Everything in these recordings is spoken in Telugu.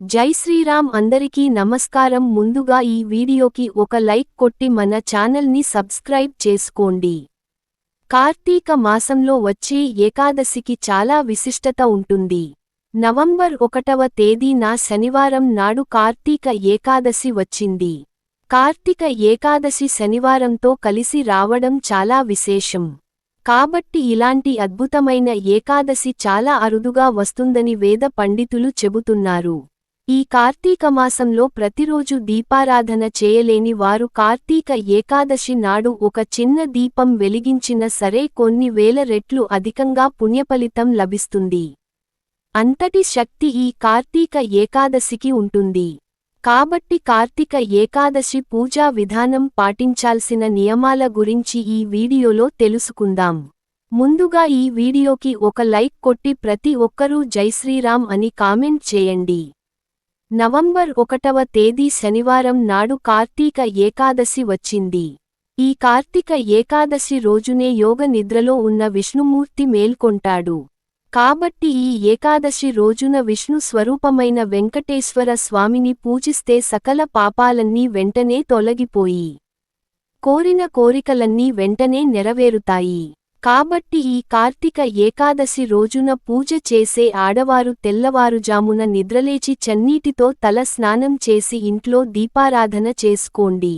జై శ్రీరామ్ అందరికీ నమస్కారం. ముందుగా ఈ వీడియోకి ఒక లైక్ కొట్టి మన ఛానల్ని సబ్స్క్రైబ్ చేసుకోండి. కార్తీక మాసంలో వచ్చే ఏకాదశికి చాలా విశిష్టత ఉంటుంది. నవంబర్ ఒకటవ తేదీన శనివారం నాడు కార్తీక ఏకాదశి వచ్చింది. కార్తీక ఏకాదశి శనివారంతో కలిసి రావడం చాలా విశేషం. కాబట్టి ఇలాంటి అద్భుతమైన ఏకాదశి చాలా అరుదుగా వస్తుందని వేద పండితులు చెబుతున్నారు. ఈ కార్తీక మాసంలో ప్రతిరోజు దీపారాధన చేయలేని వారు కార్తీక ఏకాదశి నాడు ఒక చిన్న దీపం వెలిగించిన సరే కొన్ని వేల రెట్లు అధికంగా పుణ్యఫలితం లభిస్తుంది. అంతటి శక్తి ఈ కార్తీక ఏకాదశికి ఉంటుంది. కాబట్టి కార్తీక ఏకాదశి పూజా విధానం పాటించాల్సిన నియమాల గురించి ఈ వీడియోలో తెలుసుకుందాం. ముందుగా ఈ వీడియోకి ఒక లైక్ కొట్టి ప్రతి ఒక్కరూ జైశ్రీరామ్ అని కామెంట్ చేయండి. నవంబర్ ఒకటవ తేదీ శనివారం నాడు కార్తీక ఏకాదశి వచ్చింది. ఈ కార్తీక ఏకాదశి రోజునే యోగ నిద్రలో ఉన్న విష్ణుమూర్తి మేల్కొంటాడు. కాబట్టి ఈ ఏకాదశి రోజున విష్ణు స్వరూపమైన వెంకటేశ్వర స్వామిని పూజిస్తే సకల పాపాలన్నీ వెంటనే తొలగిపోయి కోరిన కోరికలన్నీ వెంటనే నెరవేరుతాయి. కాబట్టి ఈ కార్తీక ఏకాదశి రోజున పూజ చేసే ఆడవారు తెల్లవారుజామున నిద్రలేచి చన్నీటితో తల స్నానం చేసి ఇంట్లో దీపారాధన చేసుకోండి.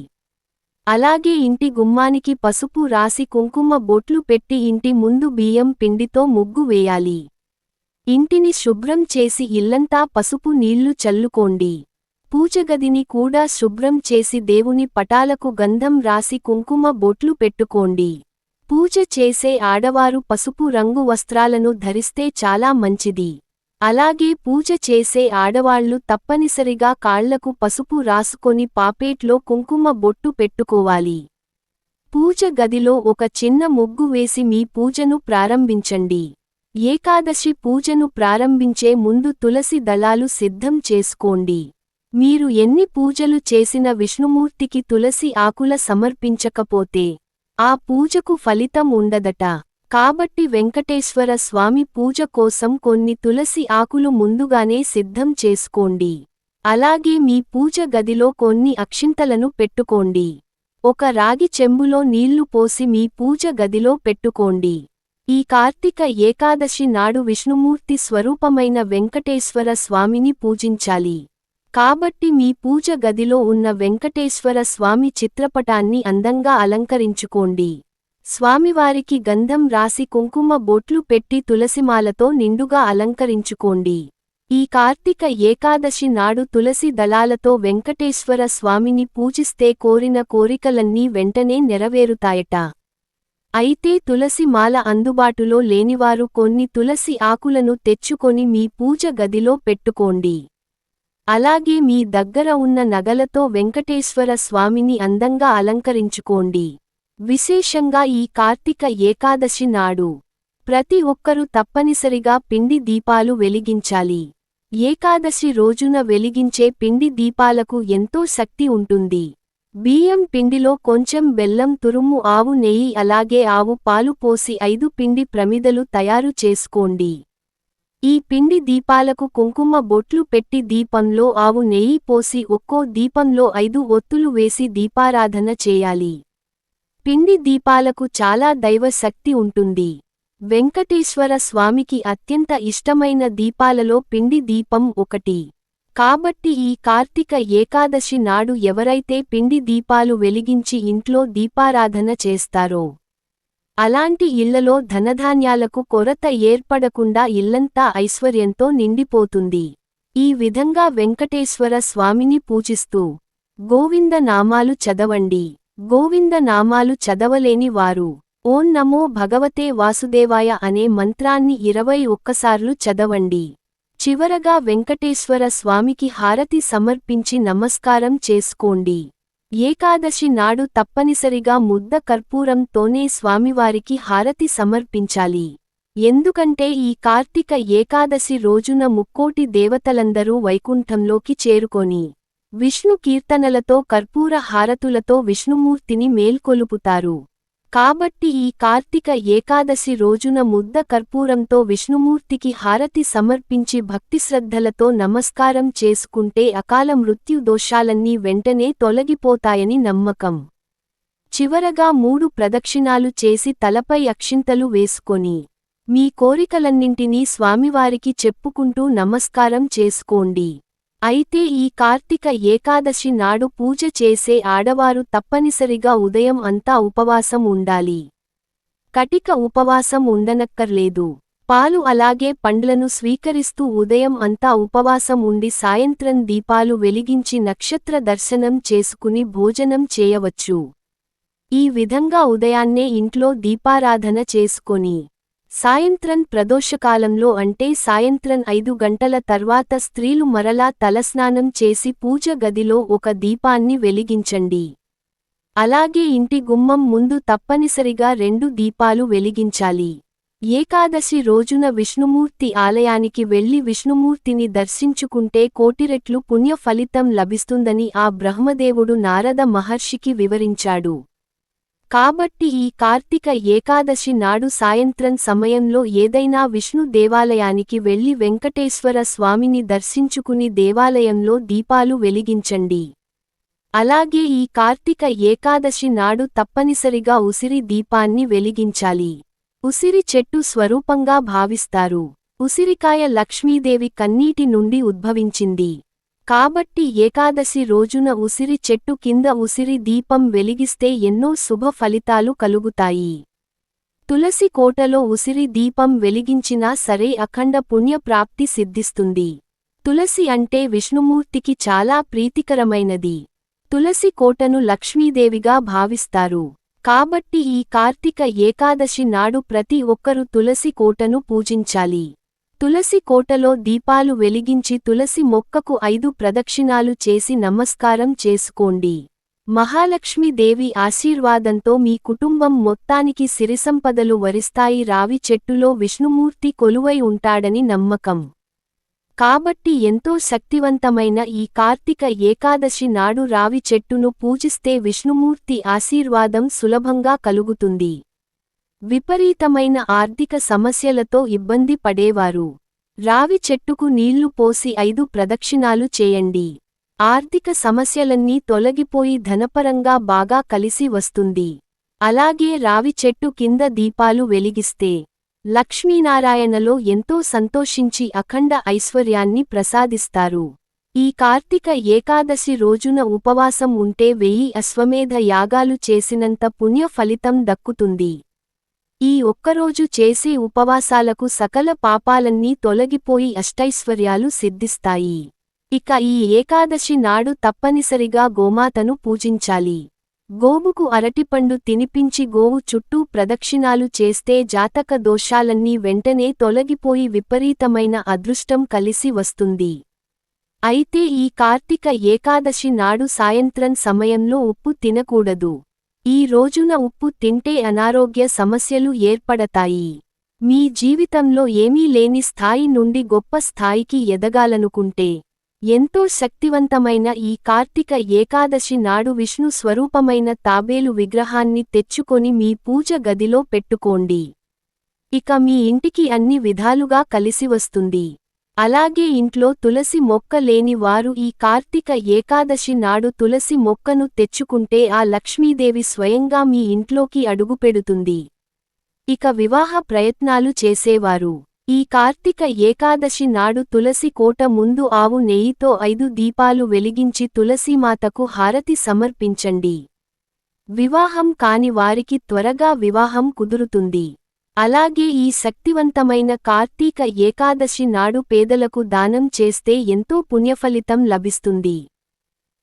అలాగే ఇంటి గుమ్మానికి పసుపు రాసి కుంకుమ బొట్లు పెట్టి ఇంటి ముందు బియ్యం పిండితో ముగ్గు వేయాలి. ఇంటిని శుభ్రం చేసి ఇల్లంతా పసుపు నీళ్ళు చల్లుకోండి. పూజగదిని కూడా శుభ్రం చేసి దేవుని పటాలకు గంధం రాసి కుంకుమ బొట్లు పెట్టుకోండి. పూజ చేసే ఆడవారు పసుపు రంగు వస్త్రాలను ధరిస్తే చాలా మంచిది. అలాగే పూజ చేసే ఆడవాళ్ళు తప్పనిసరిగా కాళ్ళకు పసుపు రాసుకొని పాపేట్లో కుంకుమ బొట్టు పెట్టుకోవాలి. పూజ గదిలో ఒక చిన్న ముగ్గు వేసి మీ పూజను ప్రారంభించండి. ఏకాదశి పూజను ప్రారంభించే ముందు తులసి దళాలు సిద్ధం చేసుకోండి. మీరు ఎన్ని పూజలు చేసిన విష్ణుమూర్తికి తులసి ఆకుల సమర్పించకపోతే ఆ పూజకు ఫలితం ఉండదట. కాబట్టి వెంకటేశ్వర స్వామి పూజ కోసం కొన్ని తులసి ఆకులు ముందుగానే సిద్ధం చేసుకోండి. అలాగే మీ పూజ గదిలో కొన్ని అక్షింతలను పెట్టుకోండి. ఒక రాగి చెంబులో నీళ్ళు పోసి మీ పూజ గదిలో పెట్టుకోండి. ఈ కార్తీక ఏకాదశి నాడు విష్ణుమూర్తి స్వరూపమైన వెంకటేశ్వర స్వామిని పూజించాలి. కాబట్టి మీ పూజ గదిలో ఉన్న వెంకటేశ్వర స్వామి చిత్రపటాన్ని అందంగా అలంకరించుకోండి. స్వామివారికి గంధం రాసి కుంకుమ బొట్లు పెట్టి తులసిమాలతో నిండుగా అలంకరించుకోండి. ఈ కార్తీక ఏకాదశి నాడు తులసి దళాలతో వెంకటేశ్వర స్వామిని పూజిస్తే కోరిన కోరికలన్నీ వెంటనే నెరవేరుతాయట. అయితే తులసి మాల అందుబాటులో లేనివారు కొన్ని తులసి ఆకులను తెచ్చుకొని మీ పూజ గదిలో పెట్టుకోండి. అలాగే మీ దగ్గర ఉన్న నగలతో వెంకటేశ్వర స్వామిని అందంగా అలంకరించుకోండి. విశేషంగా ఈ కార్తీక ఏకాదశి నాడు ప్రతి ఒక్కరూ తప్పనిసరిగా పిండి దీపాలు వెలిగించాలి. ఏకాదశి రోజున వెలిగించే పిండి దీపాలకు ఎంతో శక్తి ఉంటుంది. బియ్యం పిండిలో కొంచెం బెల్లం తురుము ఆవు నెయ్యి అలాగే ఆవు పాలు పోసి ఐదు పిండి ప్రమిదలు తయారు చేసుకోండి. ఈ పిండి దీపాలకు కుంకుమ బొట్లు పెట్టి దీపంలో ఆవు నెయ్యి పోసి ఒక్కో దీపంలో ఐదు ఒత్తులు వేసి దీపారాధన చేయాలి. పిండి దీపాలకు చాలా దైవ శక్తి ఉంటుంది. వెంకటేశ్వర స్వామికి అత్యంత ఇష్టమైన దీపాలలో పిండి దీపం ఒకటి. కాబట్టి ఈ కార్తీక ఏకాదశి నాడు ఎవరైతే పిండి దీపాలు వెలిగించి ఇంట్లో దీపారాధన చేస్తారో అలాంటి ఇళ్ళలో ధనధాన్యాలకు కొరత ఏర్పడకుండా ఇల్లంతా ఐశ్వర్యంతో నిండిపోతుంది. ఈ విధంగా వెంకటేశ్వర స్వామిని పూజిస్తూ గోవింద నామాలు చదవండి. గోవింద నామాలు చదవలేని వారు. ఓం నమో భగవతే వాసుదేవాయ అనే మంత్రాన్ని ఇరవై ఒక్కసార్లు చదవండి. చివరగా వెంకటేశ్వర స్వామికి హారతి సమర్పించి నమస్కారం చేసుకోండి. ఏకాదశి నాడు తప్పనిసరిగా ముద్ద కర్పూరంతోనే స్వామివారికి హారతి సమర్పించాలి. ఎందుకంటే ఈ కార్తీక ఏకాదశి రోజున ముక్కోటి దేవతలందరూ వైకుంఠంలోకి చేరుకొని విష్ణు కీర్తనలతో కర్పూర హారతులతో విష్ణుమూర్తిని మేల్కొలుపుతారు. కాబట్టి ఈ కార్తీక ఏకాదశి రోజున ముద్ద కర్పూరంతో విష్ణుమూర్తికి హారతి సమర్పించి భక్తిశ్రద్ధలతో నమస్కారం చేసుకుంటే అకాల మృత్యు దోషాలన్నీ వెంటనే తొలగిపోతాయని నమ్మకం. చివరగా మూడు ప్రదక్షిణాలు చేసి తలపై అక్షింతలు వేసుకొని మీ కోరికలన్నింటినీ స్వామివారికి చెప్పుకుంటూ నమస్కారం చేసుకోండి. అయితే ఈ కార్తీక ఏకాదశి నాడు పూజ చేసే ఆడవారు తప్పనిసరిగా ఉదయం అంతా ఉపవాసం ఉండాలి. కటిక ఉపవాసం ఉండనక్కర్లేదు. పాలు అలాగే పండ్లను స్వీకరిస్తూ ఉదయం అంతా ఉపవాసం ఉండి సాయంత్రం దీపాలు వెలిగించి నక్షత్ర దర్శనం చేసుకుని భోజనం చేయవచ్చు. ఈ విధంగా ఉదయాన్నే ఇంట్లో దీపారాధన చేసుకొని సాయంత్రం ప్రదోషకాలంలో అంటే సాయంత్రం ఐదు గంటల తర్వాత స్త్రీలు మరలా తలస్నానం చేసి పూజ గదిలో ఒక దీపాన్ని వెలిగించండి. అలాగే ఇంటి గుమ్మం ముందు తప్పనిసరిగా రెండు దీపాలు వెలిగించాలి. ఏకాదశి రోజున విష్ణుమూర్తి ఆలయానికి వెళ్ళి విష్ణుమూర్తిని దర్శించుకుంటే కోటిరెట్లు పుణ్య ఫలితం లభిస్తుందని ఆ బ్రహ్మదేవుడు నారద మహర్షికి వివరించాడు. కాబట్టి ఈ కార్తీక ఏకాదశి నాడు సాయంత్రం సమయంలో ఏదైనా విష్ణు దేవాలయానికి వెళ్ళి వెంకటేశ్వర స్వామిని దర్శించుకుని దేవాలయంలో దీపాలు వెలిగించండి. అలాగే ఈ కార్తీక ఏకాదశి నాడు తప్పనిసరిగా ఉసిరి దీపాన్ని వెలిగించాలి. ఉసిరి చెట్టు స్వరూపంగా భావిస్తారు. ఉసిరికాయ లక్ష్మీదేవి కన్నీటి నుండి ఉద్భవించింది. కాబట్టి ఏకాదశి రోజున ఉసిరి చెట్టు కింద ఉసిరి దీపం వెలిగిస్తే ఎన్నో శుభ ఫలితాలు కలుగుతాయి. తులసి కోటలో ఉసిరి దీపం వెలిగించినా సరే అఖండ పుణ్యప్రాప్తి సిద్ధిస్తుంది. తులసి అంటే విష్ణుమూర్తికి చాలా ప్రీతికరమైనది. తులసి కోటను లక్ష్మీదేవిగా భావిస్తారు. కాబట్టి ఈ కార్తీక ఏకాదశి నాడు ప్రతి ఒక్కరూ తులసి కోటను పూజించాలి. తులసి కోటలో దీపాలు వెలిగించి తులసి మొక్కకు ఐదు ప్రదక్షిణాలు చేసి నమస్కారం చేసుకోండి. మహాలక్ష్మీదేవి ఆశీర్వాదంతో మీ కుటుంబం మొత్తానికి సిరిసంపదలు వరిస్తాయి. రావి చెట్టులో విష్ణుమూర్తి కొలువై ఉంటాడని నమ్మకం. కాబట్టి ఎంతో శక్తివంతమైన ఈ కార్తీక ఏకాదశి నాడు రావి చెట్టును పూజిస్తే విష్ణుమూర్తి ఆశీర్వాదం సులభంగా కలుగుతుంది. విపరీతమైన ఆర్థిక సమస్యలతో ఇబ్బంది పడేవారు. రావి చెట్టుకు నీళ్ళు పోసి ఐదు ప్రదక్షిణాలు చేయండి. ఆర్థిక సమస్యలన్నీ తొలగిపోయి ధనపరంగా బాగా కలిసి వస్తుంది. అలాగే రావి చెట్టు కింద దీపాలు వెలిగిస్తే లక్ష్మీనారాయణలో ఎంతో సంతోషించి అఖండ ఐశ్వర్యాన్ని ప్రసాదిస్తారు. ఈ కార్తీక ఏకాదశి రోజున ఉపవాసం ఉంటే వెయ్యి అశ్వమేధ యాగాలు చేసినంత పుణ్య ఫలితం దక్కుతుంది. ఈ ఒక్కరోజు చేసే ఉపవాసాలకు సకల పాపాలన్నీ తొలగిపోయి అష్టైశ్వర్యాలు సిద్ధిస్తాయి. ఇక ఈ ఏకాదశి నాడు తప్పనిసరిగా గోమాతను పూజించాలి. గోవుకు అరటిపండు తినిపించి గోవు చుట్టూ ప్రదక్షిణాలు చేస్తే జాతక దోషాలన్నీ వెంటనే తొలగిపోయి విపరీతమైన అదృష్టం కలిసి వస్తుంది. అయితే ఈ కార్తీక ఏకాదశి నాడు సాయంత్రం సమయంలో ఉప్పు తినకూడదు. ఈ రోజున ఉప్పు తింటే అనారోగ్య సమస్యలు ఏర్పడతాయి. మీ జీవితంలో ఏమీ లేని స్థాయి నుండి గొప్ప స్థాయికి ఎదగాలనుకుంటే ఎంతో శక్తివంతమైన ఈ కార్తీక ఏకాదశి నాడు విష్ణు స్వరూపమైన తాబేలు విగ్రహాన్ని తెచ్చుకొని మీ పూజ గదిలో పెట్టుకోండి. ఇక మీ ఇంటికి అన్ని విధాలుగా కలిసివస్తుంది అలాగే ఇంట్లో తులసి మొక్క లేని వారు ఈ కార్తీక ఏకాదశి నాడు తులసి మొక్కను తెచ్చుకుంటే ఆ లక్ష్మీదేవి స్వయంగా మీ ఇంట్లోకి అడుగుపెడుతుంది. ఇక వివాహ ప్రయత్నాలు చేసేవారు. ఈ కార్తీక ఏకాదశి నాడు తులసి కోట ముందు ఆవు నెయ్యితో ఐదు దీపాలు వెలిగించి తులసిమాతకు హారతి సమర్పించండి. వివాహం కాని వారికి త్వరగా వివాహం కుదురుతుంది. అలాగే ఈ శక్తివంతమైన కార్తీక ఏకాదశి నాడు పేదలకు దానం చేస్తే ఎంతో పుణ్యఫలితం లభిస్తుంది.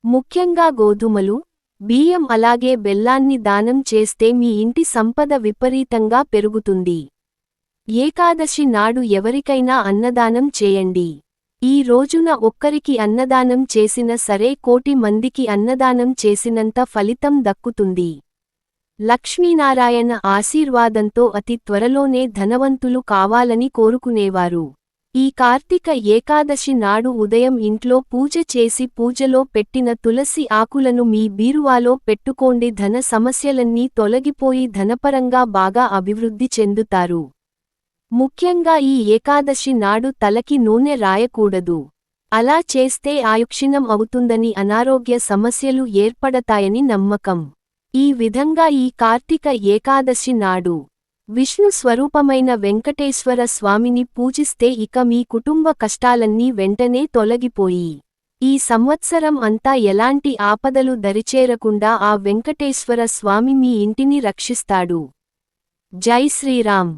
ముఖ్యంగా గోధుమలు బియ్యం అలాగే బెల్లాన్ని దానం చేస్తే మీ ఇంటి సంపద విపరీతంగా పెరుగుతుంది. ఏకాదశి నాడు ఎవరికైనా అన్నదానం చేయండి. ఈ రోజున ఒక్కరికి అన్నదానం చేసిన సరే కోటి మందికి అన్నదానం చేసినంత ఫలితం దక్కుతుంది. లక్ష్మీనారాయణ ఆశీర్వాదంతో అతి త్వరలోనే ధనవంతులు కావాలని కోరుకునేవారు. ఈ కార్తీక ఏకాదశి నాడు ఉదయం ఇంట్లో పూజ చేసి పూజలో పెట్టిన తులసి ఆకులను మీ బీరువాలో పెట్టుకోండి. ధన సమస్యలన్నీ తొలగిపోయి ధనపరంగా బాగా అభివృద్ధి చెందుతారు. ముఖ్యంగా ఈ ఏకాదశి నాడు తలకి నూనె రాయకూడదు. అలా చేస్తే ఆయుక్షిణం అవుతుందని అనారోగ్య సమస్యలు ఏర్పడతాయని నమ్మకం. ఈ విధంగా ఈ కార్తీక ఏకాదశి నాడు విష్ణు స్వరూపమైన వెంకటేశ్వర స్వామిని పూజిస్తే ఇక మీ కుటుంబ కష్టాలన్నీ వెంటనే తొలగిపోయి ఈ సంవత్సరం అంతా ఎలాంటి ఆపదలు దరిచేరకుండా ఆ వెంకటేశ్వర స్వామి మీ ఇంటిని రక్షిస్తాడు. జై శ్రీరామ్.